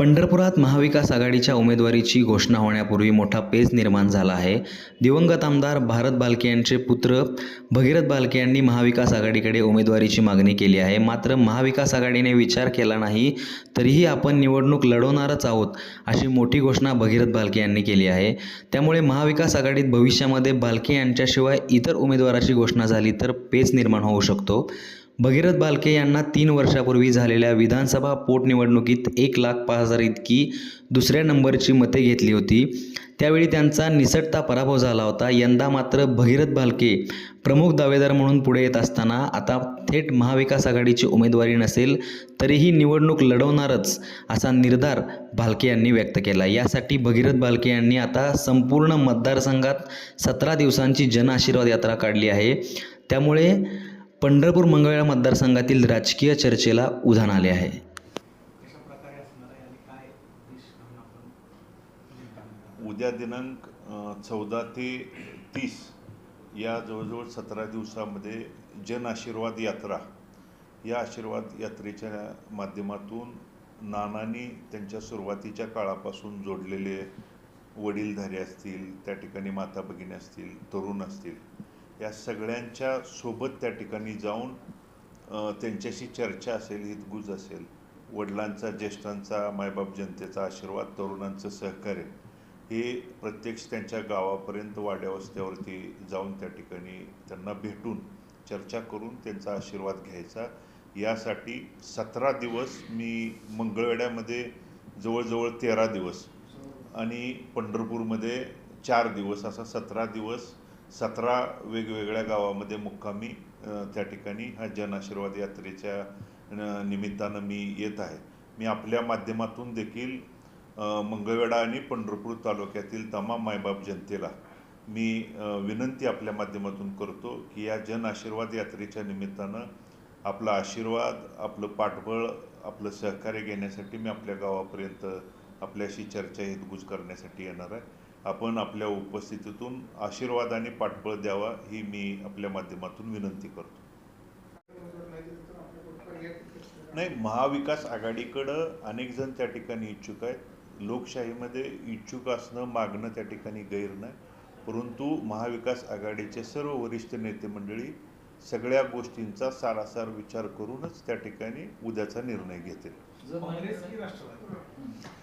पंढरपुरात महाविकास आघाडीच्या उमेदवारीची घोषणा होण्यापूर्वी मोठा पेच निर्माण झाला आहे. दिवंगत आमदार भारत बालके यांचे पुत्र भगीरथ बालके यांनी महाविकास आघाडीकडे उमेदवारीची मागणी केली आहे. मात्र महाविकास आघाडीने विचार केला नाही तरीही आपण निवडणूक लढवणारच आहोत अशी मोठी घोषणा भगीरथ बालके यांनी केली आहे. त्यामुळे महाविकास आघाडीत भविष्यामध्ये बालके यांच्याशिवाय इतर उमेदवाराची घोषणा झाली तर पेच निर्माण होऊ शकतो. भगीरथ बालके यांना तीन वर्षापूर्वी झालेल्या विधानसभा पोटनिवडणुकीत एक लाख पाच हजार इतकी दुसऱ्या नंबरची मते घेतली होती. त्यावेळी त्यांचा निसटता पराभव झाला होता. यंदा मात्र भगीरथ बालके प्रमुख दावेदार म्हणून पुढे येत असताना आता थेट महाविकास आघाडीची उमेदवारी नसेल तरीही निवडणूक लढवणारच असा निर्धार भालके यांनी व्यक्त केला. यासाठी भगीरथ बालके यांनी आता संपूर्ण मतदारसंघात सतरा दिवसांची जनआशीर्वाद यात्रा काढली आहे. त्यामुळे पंढरपूर मंगळवेळा मतदारसंघातील राजकीय चर्चेला उधाण आले आहे. उद्या दिनांक चौदा ते तीस या जवळजवळ सतरा दिवसामध्ये जन आशीर्वाद यात्रा या आशीर्वाद यात्रेच्या माध्यमातून नानांनी त्यांच्या सुरुवातीच्या काळापासून जोडलेले वडीलधारे असतील त्या ठिकाणी माता भगिनी असतील तरुण असतील या सगळ्यांच्या सोबत त्या ठिकाणी जाऊन त्यांच्याशी चर्चा असेल हितगुज असेल. वडिलांचा ज्येष्ठांचा मायबाप जनतेचा आशीर्वाद तरुणांचं सहकार्य हे प्रत्यक्ष त्यांच्या गावापर्यंत वाड्यावस्त्यावरती जाऊन त्या ठिकाणी त्यांना भेटून चर्चा करून त्यांचा आशीर्वाद घ्यायचा. यासाठी सतरा दिवस मी मंगळवेड्यामध्ये जवळजवळ तेरा दिवस आणि पंढरपूरमध्ये चार दिवस असा सतरा दिवस सतरा वेगवेगळ्या गावामध्ये मुक्कामी त्या ठिकाणी हा जन आशीर्वाद यात्रेच्या निमित्तानं मी येत आहे. मी आपल्या माध्यमातून देखील मंगळवेढा आणि पंढरपूर तालुक्यातील तमाम मायबाप जनतेला मी विनंती आपल्या माध्यमातून करतो की या जन आशीर्वाद यात्रेच्या निमित्तानं आपला आशीर्वाद आपलं पाठबळ आपलं सहकार्य घेण्यासाठी मी आपल्या गावापर्यंत आपल्याशी चर्चा हितगुज करण्यासाठी येणार आहे. आपण आपल्या उपस्थितीतून आशीर्वाद आणि पाठबळ द्यावा ही मी आपल्या माध्यमातून विनंती करतो. नाही महाविकास आघाडीकडं अनेक जण त्या ठिकाणी इच्छुक आहेत. लोकशाहीमध्ये इच्छुक असणं मागणं त्या ठिकाणी गैर नाही. परंतु महाविकास आघाडीचे सर्व वरिष्ठ नेते मंडळी सगळ्या गोष्टींचा सारासार विचार करूनच त्या ठिकाणी उद्याचा निर्णय घेतील.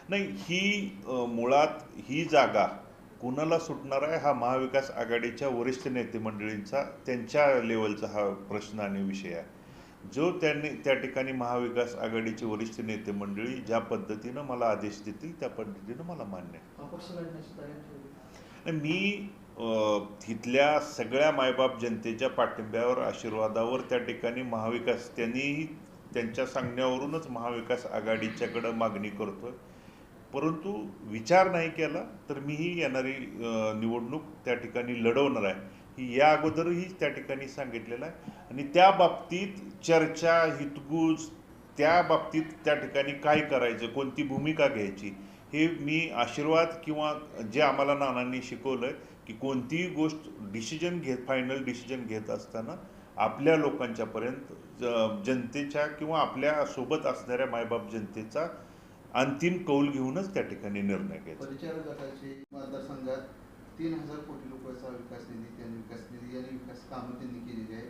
नाही ही मुळात ही जागा कुणाला सुटणार आहे हा महाविकास आघाडीच्या वरिष्ठ नेते मंडळींचा त्यांच्या लेवलचा हा प्रश्न आणि विषय आहे. जो त्यांनी त्या ठिकाणी महाविकास आघाडीचे वरिष्ठ नेते मंडळी ज्या पद्धतीनं मला आदेश देतील त्या पद्धतीनं मला मान्य आहे. मी तिथल्या सगळ्या मायबाप जनतेच्या पाठिंब्यावर आशीर्वादावर त्या ठिकाणी महाविकास त्यांनी त्यांच्या सांगण्यावरूनच महाविकास आघाडीच्याकडं मागणी करतोय. परंतु विचार नाही केला तर मीही येणारी निवडणूक त्या ठिकाणी लढवणार आहे. ही या अगोदरही त्या ठिकाणी सांगितलेलं आहे. आणि त्या बाबतीत चर्चा हितगुज त्या बाबतीत त्या ठिकाणी काय करायचं कोणती भूमिका घ्यायची हे मी आशीर्वाद किंवा जे आम्हाला नानांनी शिकवलं की कोणतीही गोष्ट डिसिजन घेत फायनल डिसिजन घेत असताना आपल्या लोकांच्यापर्यंत ज- जनतेच्या किंवा आपल्यासोबत असणाऱ्या मायबाप जनतेचा अंतिम कौल घेऊनच त्या ठिकाणी निर्णय घ्यायचा. तीन हजार कोटी रुपयाचा विकास निधी त्यांनी विकास निधी आणि विकास कामं त्यांनी केलेली आहे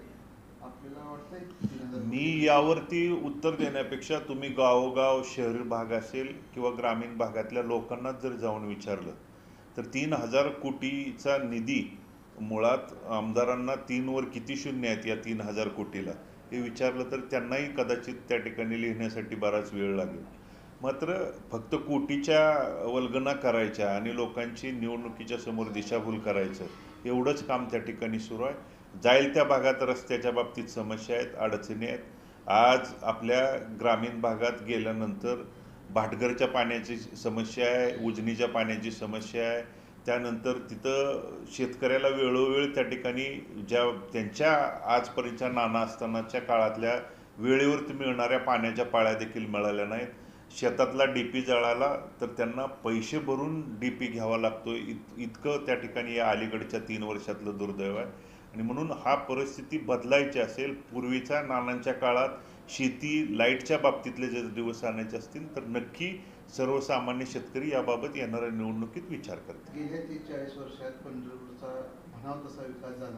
आपल्याला वाटतंय मी यावरती उत्तर देण्यापेक्षा तुम्ही गावोगाव शहरी भाग असेल किंवा ग्रामीण भागातल्या लोकांनाच जर जाऊन विचारलं तर तीन हजार कोटीचा निधी मुळात आमदारांना तीनवर किती शून्य आहेत या तीन हजार कोटीला हे विचारलं तर त्यांनाही कदाचित त्या ठिकाणी लिहिण्यासाठी बराच वेळ लागेल. मात्र फक्त कोटीच्या वल्गना करायच्या आणि लोकांची निवडणुकीच्या समोर दिशाभूल करायचं एवढंच काम त्या ठिकाणी सुरू आहे. जाईल त्या भागात रस्त्याच्या बाबतीत समस्या आहेत अडचणी आहेत. आज आपल्या ग्रामीण भागात गेल्यानंतर भाटघरच्या पाण्याची समस्या आहे उजनीच्या पाण्याची समस्या आहे. त्यानंतर तिथं शेतकऱ्याला वेळोवेळ त्या ठिकाणी ज्या त्यांच्या आजपर्यंतच्या नाना असतानाच्या काळातल्या वेळेवरती मिळणाऱ्या पाण्याच्या पाळ्या देखील मिळाल्या नाहीत. शेतातला डी पी जळाला तर त्यांना पैसे भरून डी पी घ्यावा लागतो. इत इतकं त्या ठिकाणी या अलीकडच्या तीन वर्षातलं दुर्दैव आहे. आणि म्हणून हा परिस्थिती बदलायची असेल पूर्वीच्या नानांच्या काळात शेती लाईटच्या बाबतीतले जर दिवस आणायचे असतील तर नक्की सर्वसामान्य शेतकरी याबाबत येणाऱ्या निवडणुकीत विचार करतील. गेल्या तीस चाळीस वर्षात पंढरपूरचा म्हणावा तसा विकास झाला.